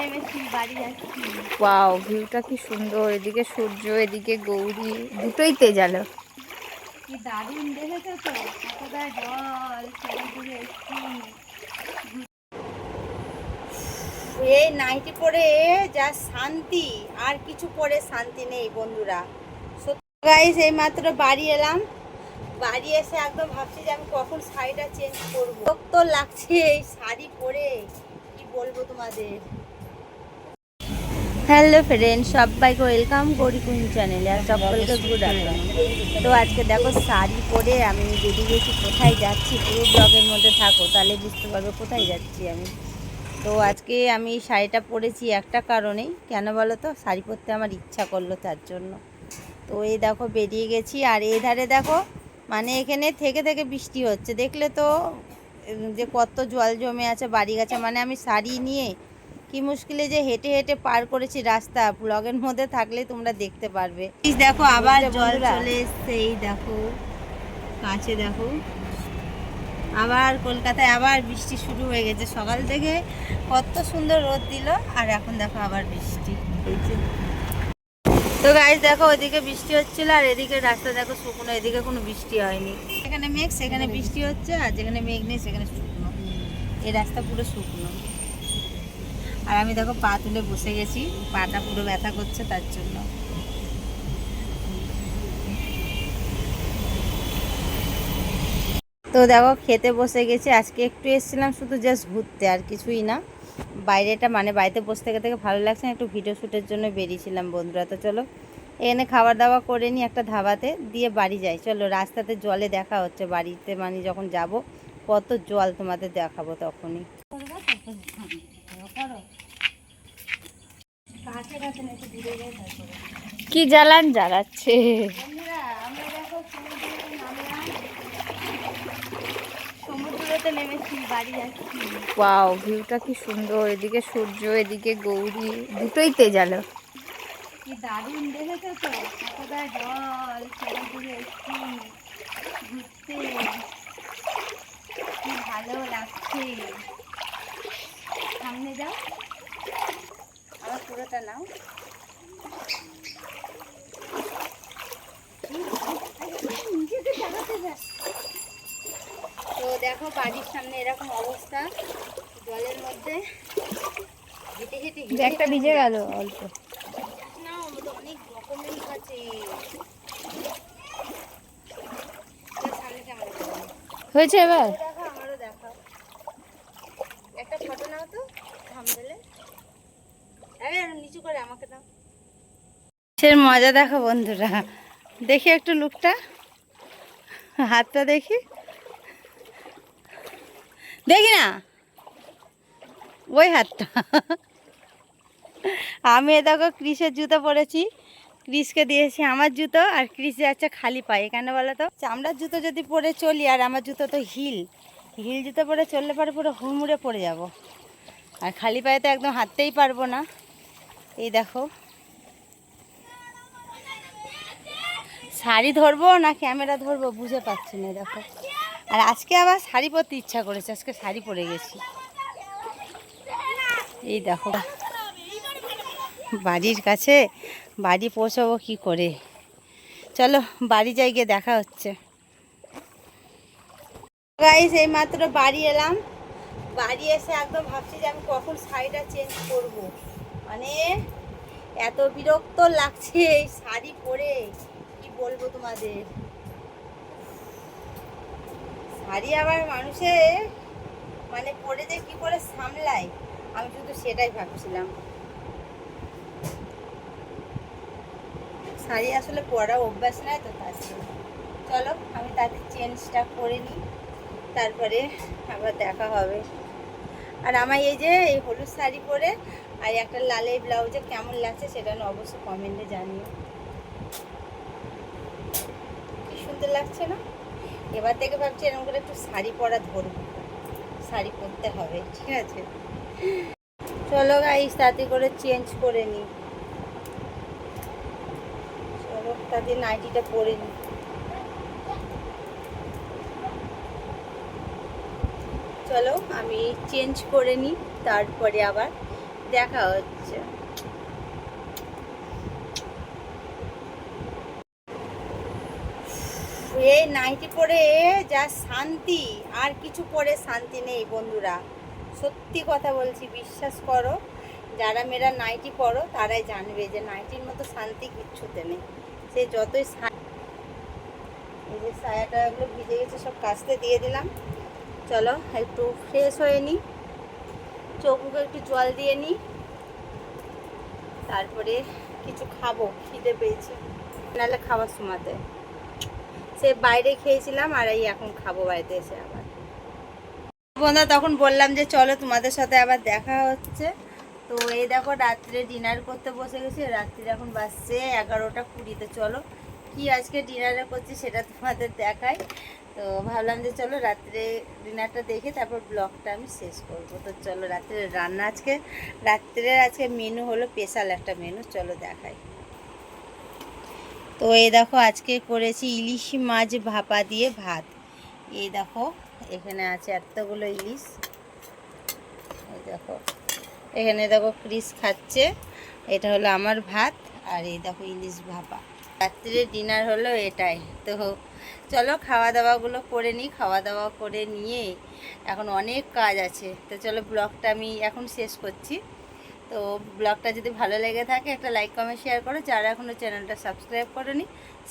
নেমেছি বাড়ি যাচ্ছি ওয়াও ভিউটা কি সুন্দর এদিকে সূর্য এদিকে গৌরী দুটোই তেজ আলো কি দারুণ দেখেছ তো? কতটা জল চারিদিকে এই নাইটি পরে যা শান্তি আর কিছু পরে শান্তি নেই বন্ধুরা। গাইস এই মাত্র বাড়ি এলাম। বাড়ি এসে একদম ভাবছি যে আমি কখন শাড়িটা চেঞ্জ করব। তো লাগছে এই শাড়ি পরে কি বলব তোমাদের? হ্যালো ফ্রেন্ড সবাইকে ওয়েলকাম করি কুইন চ্যানেলে আর সকলকে আফটারনুন তো আজকে দেখো শাড়ি পরে আমি বেরিয়ে গেছি কোথায় যাচ্ছি, পুরো ব্লগের মধ্যে থাকো, তাহলে বুঝতে পারবে কোথায় যাচ্ছি আমি। তো আজকে আমি শাড়িটা পরেছি একটা কারণেই, কেন বলো তো? শাড়ি পরতে আমার ইচ্ছা করল তার জন্য। তো এই দেখো বেরিয়ে গেছি, আর এই ধারে দেখো মানে এখানে থেকে থেকে বৃষ্টি হচ্ছে। দেখলে তো যে কত জল জমে আছে, বাড়ি গাছে মানে আমি শাড়ি নিয়ে কি মুশকিলে যে হেঁটে হেঁটে পার করেছি রাস্তা। ব্লগের মধ্যে থাকলে তোমরা দেখতে পারবে। দেখো আবার জল? চলে এসছে এই দেখো কাছে দেখো। আবার কলকাতায় আবার বৃষ্টি শুরু হয়ে গেছে। সকাল থেকে কত সুন্দর রোদ দিল আর এখন দেখো আবার বৃষ্টি। তো গাইজ দেখো ওদিকে বৃষ্টি হচ্ছিল আর এদিকে রাস্তা দেখো শুকনো এদিকে কোনো বৃষ্টি হয়নি। এখানে মেঘ সেখানে বৃষ্টি হচ্ছে আর যেখানে মেঘ নেই সেখানে শুকনো। এই রাস্তা পুরো শুকনো। আর আমি দেখো পা তুলে বসে গেছি, পাটা পুরো ব্যথা করছে তার জন্য। তো দেখো খেতে বসে গেছি, আজকে একটু এসেছিলাম শুধু জাস্ট ঘুরতে, আর কিছুই না। বাইরেটা মানে বাড়িতে বসে থেকে থেকে ভালো লাগছে না, একটু ভিডিও শ্যুটের জন্য বেরিয়েছিলাম বন্ধুরা। তো চলো এখানে খাবার দাওয়া করে নিই একটা ধাবাতে, দিয়ে বাড়ি যাই। চলো, রাস্তাতে জলে দেখা হচ্ছে, বাড়িতে মানে যখন যাব, কত জল তোমাদের দেখাবো তখনই। কি জ্বালান জ্বালাচ্ছে? ভিউটা কি সুন্দর। এদিকে সূর্য এদিকে গৌরী দুটোই দেখেছ চারিদিকে এসছি ঘুরতে কি ভালো লাগছে সামনে যাও আমার পুরোটা নাও তো দেখো বাড়ির সামনে এরকম অবস্থা জলের মধ্যে হেঁটে হেঁটে ব্যাগটা ভিজে গেল অল্প। না আমাদের অনেক ডকুমেন্টস আছে। হয়েছে এবার? দেখো আমারও দেখাও একটা ফটো নাও তো আরে নিচু করে আমাকে দাও। সে মজা দেখো বন্ধুরা। দেখি একটু লুকটা হাতটা দেখি। দেখি না। ওই হাতটা। আমি দেখো ক্রিসের জুতো পরেছি। ক্রিসকে দিয়েছি আমার জুতো আর ক্রিস যাচ্ছে খালি পায়ে, কেন বলো তো? চামড়ার জুতো যদি পরে চলি আর আমার জুতো তো হিল হিল জুতো পরে চললে পরে পুরো হুড়মুড়ে পড়ে যাব। আর খালি পায়ে তো একদম হাঁটতেই পারব না। এই দেখো। শাড়ি ধরবো না ক্যামেরা ধরবো বুঝে পাচ্ছি না দেখো। আর আজকে আবার শাড়ি পরতে ইচ্ছা করেছে, আজকে শাড়ি পরে গেছি। এই দেখো, বাড়ির কাছে বাড়ি পৌঁছাবো কি করে? চলো বাড়ি যাই, গিয়ে দেখা হচ্ছে। এই মাত্র বাড়ি এলাম। বাড়ি এসে একদম ভাবছি যে আমি কখন শাড়িটা চেঞ্জ করব। মানে এত বিরক্ত লাগছে এই শাড়ি পরে। কি বলব তোমাদের? শাড়ি আবার মানুষে মানে পরে যে কি করে সামলায়, আমি শুধু সেটাই ভাবছিলাম। শাড়ি আসলে পরা অভ্যাস নাই তো তার চলো, আমি তাদের চেঞ্জটা করে নিই, তারপরে আবার দেখা হবে। আর আমার এই যে, এই হলুদ শাড়ি পরে আর একটা লালের ব্লাউজে কেমন লাগছে সেটা অবশ্যই কমেন্টে জানিও। কি সুন্দর লাগছে না? এবার থেকে ভাবছি এরকম করে একটু শাড়ি পরা ধরবো। শাড়ি পরতে হবে, ঠিক আছে? চলো গাইস তাতে করে চেঞ্জ করে নিই চলো, তাতে নাইটিটা পরে নিই চলো, আমি চেঞ্জ করে নিই তারপরে আবার দেখা হচ্ছে। এই নাইটি পরে যা শান্তি, আর কিছু পরে শান্তি নেই বন্ধুরা। সত্যি কথা বলছি, বিশ্বাস করো, যারা মেয়েরা নাইটি পরো, তারাই জানবে যে নাইটির মতো শান্তি কিচ্ছুতে নেই। সে যতই এই যে সায়াটা এগুলো ভিজে গেছে, সব কাচতে দিয়ে দিলাম। চলো, একটু ফ্রেশ হয়ে নিই চোখ মুখে একটু জল দিয়ে নিই তারপরে কিছু খাব, খিদে পেয়েছি। নাহলে খাবার সময়তে। সে বাইরে খেয়েছিলাম আর এই এখন খাব বাড়িতে এসে আবার। বন্ধুরা, তখন বললাম যে চলো তোমাদের সাথে আবার দেখা হচ্ছে। তো এই দেখো, রাত্রে ডিনার করতে বসে গেছি। রাত্রির এখন বাজছে এগারোটা কুড়িতে চলো, কি আজকে ডিনারে করছি সেটা তোমাদের দেখাই। তো ভাবলাম যে চলো রাত্রে ডিনারটা দেখে তারপর ব্লগটা আমি শেষ করব। তো চলো, রাত্রে রান্না আজকে। রাত্রের আজকে মেনু হলো স্পেশাল একটা মেনু চলো দেখাই। তো এই দেখো, আজকে করেছি ইলিশ মাছ ভাপা দিয়ে ভাত। এই দেখো, এখানে আছে এতগুলো ইলিশ। এই দেখো, এখানে দেখো ক্রিস খাচ্ছে। এটা হলো আমার ভাত, আর এই দেখো ইলিশ ভাপা। রাত্রির ডিনার হলো এটাই। তো চলো খাওয়া দাওয়াগুলো করে নিই। খাওয়া দাওয়া করে নিয়ে এখন অনেক কাজ আছে। তো চলো, ব্লগটা আমি এখন শেষ করছি। তো ব্লগটা যদি ভালো লেগে থাকে, একটা লাইক কমেন্ট শেয়ার করো। যারা এখনও চ্যানেলটা সাবস্ক্রাইব করেনি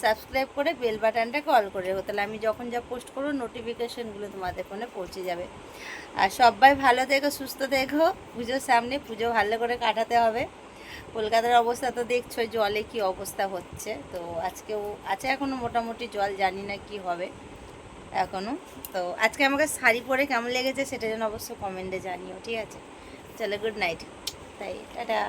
সাবস্ক্রাইব করে বেল বাটনটাকে অল করে রেখো। তাহলে আমি যখন যা পোস্ট করব নোটিফিকেশনগুলো তোমাদের ফোনে পৌঁছে যাবে। আর সবাই ভালো থেকো, সুস্থ থেকো। পুজোর সামনে পুজো ভালো করে কাটাতে হবে। কলকাতার অবস্থা তো দেখছ, জলে কি অবস্থা হচ্ছে। তো আজকেও, আছে এখনও মোটামুটি জল, জানি না কি হবে এখনও তো আজকে আমাকে শাড়ি পরে কেমন লেগেছে, সেটা যেন অবশ্য কমেন্টে জানিও, ঠিক আছে? চলো গুড নাইট তাই টাটা